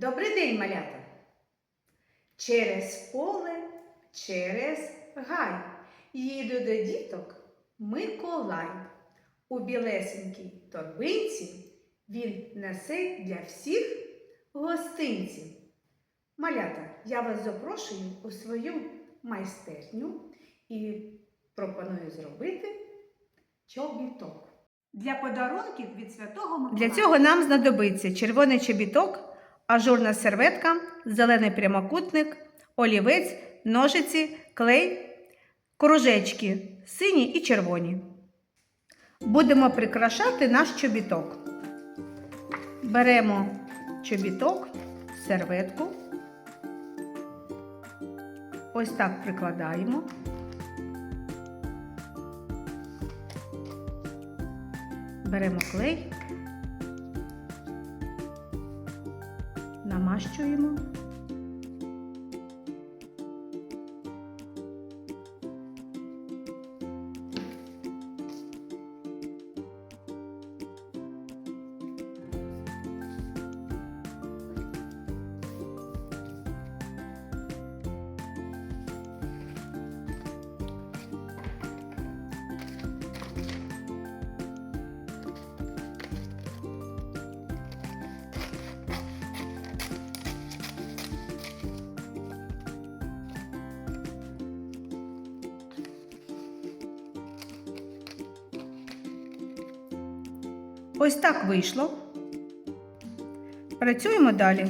Добрий день, малята! Через поле, через гай. Їду до діток Миколай. У білесенькій торбинці він несе для всіх гостинці. Малята, я вас запрошую у свою майстерню і пропоную зробити чобіток. Для подарунків від святого Миколая. Для цього нам знадобиться червоний чобіток, ажурна серветка, зелений прямокутник, олівець, ножиці, клей, кружечки сині і червоні. Будемо прикрашати наш чобіток. Беремо чобіток, серветку. Ось так прикладаємо. Беремо клей, намащуємо. Ось так вийшло. Працюємо далі.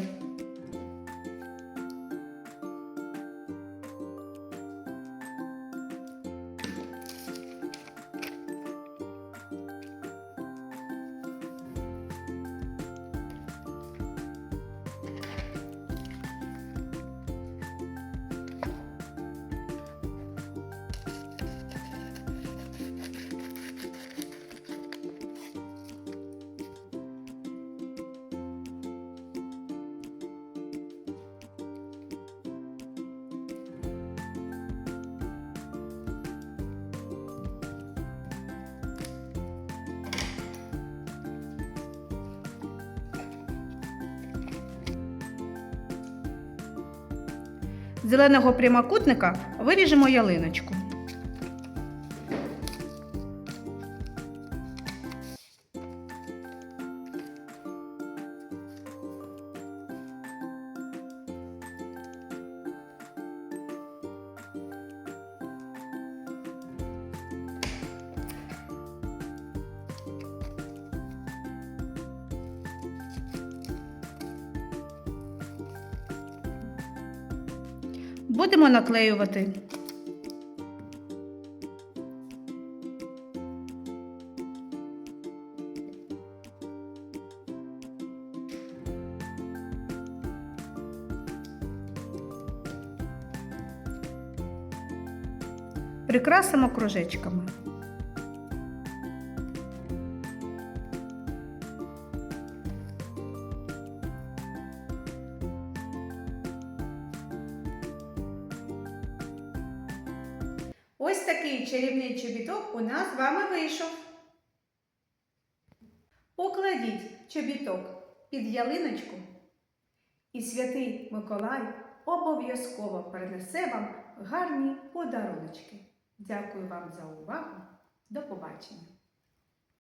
Зеленого прямокутника виріжемо ялиночку. Будемо наклеювати. Прикрасимо кружечками. Ось такий чарівний чобіток у нас з вами вийшов. Покладіть чобіток під ялиночку, і святий Миколай обов'язково принесе вам гарні подаруночки. Дякую вам за увагу. До побачення!